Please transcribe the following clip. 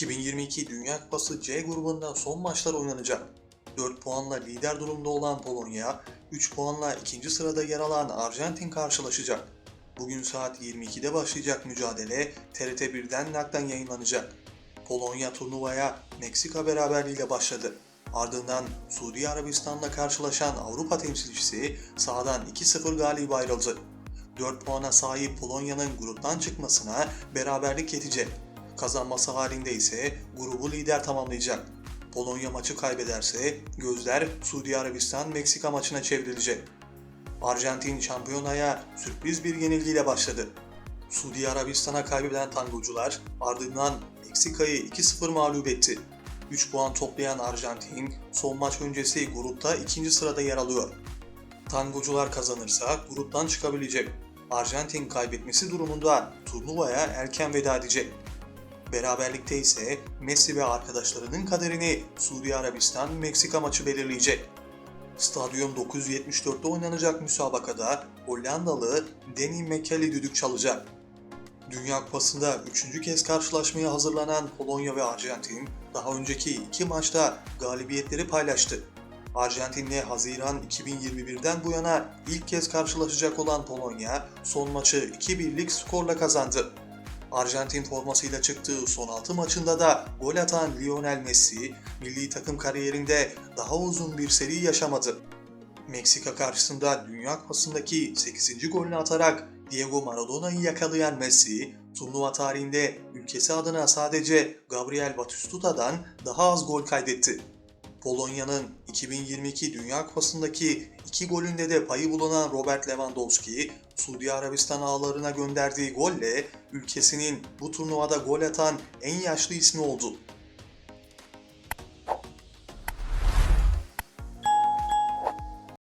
2022 Dünya Kupası C grubunda son maçlar oynanacak. 4 puanla lider durumda olan Polonya, 3 puanla ikinci sırada yer alan Arjantin karşılaşacak. Bugün saat 22'de başlayacak mücadele TRT 1'den naklen yayınlanacak. Polonya turnuvaya Meksika beraberliğiyle başladı. Ardından Suudi Arabistan'la karşılaşan Avrupa temsilcisi sahadan 2-0 galip ayrıldı. 4 puana sahip Polonya'nın gruptan çıkmasına beraberlik yetecek. Kazanması halinde ise grubu lider tamamlayacak. Polonya maçı kaybederse gözler Suudi Arabistan-Meksika maçına çevrilecek. Arjantin şampiyonaya sürpriz bir yenilgiyle başladı. Suudi Arabistan'a kaybeden tangocular ardından Meksika'yı 2-0 mağlup etti. 3 puan toplayan Arjantin son maç öncesi grupta ikinci sırada yer alıyor. Tangocular kazanırsa gruptan çıkabilecek. Arjantin kaybetmesi durumunda turnuvaya erken veda edecek. Beraberlikte ise Messi ve arkadaşlarının kaderini Suudi Arabistan-Meksika maçı belirleyecek. Stadyum 974'te oynanacak müsabakada Hollandalı Danny McKelly düdük çalacak. Dünya Kupası'nda üçüncü kez karşılaşmaya hazırlanan Polonya ve Arjantin daha önceki iki maçta galibiyetleri paylaştı. Arjantin'le Haziran 2021'den bu yana ilk kez karşılaşacak olan Polonya son maçı 2-1'lik skorla kazandı. Arjantin formasıyla çıktığı son 6 maçında da gol atan Lionel Messi, milli takım kariyerinde daha uzun bir seri yaşamadı. Meksika karşısında Dünya Kupası'ndaki 8. golünü atarak Diego Maradona'yı yakalayan Messi, turnuva tarihinde ülkesi adına sadece Gabriel Batistuta'dan daha az gol kaydetti. Polonya'nın 2022 Dünya Kupası'ndaki iki golünde de payı bulunan Robert Lewandowski, Suudi Arabistan ağlarına gönderdiği golle ülkesinin bu turnuvada gol atan en yaşlı ismi oldu.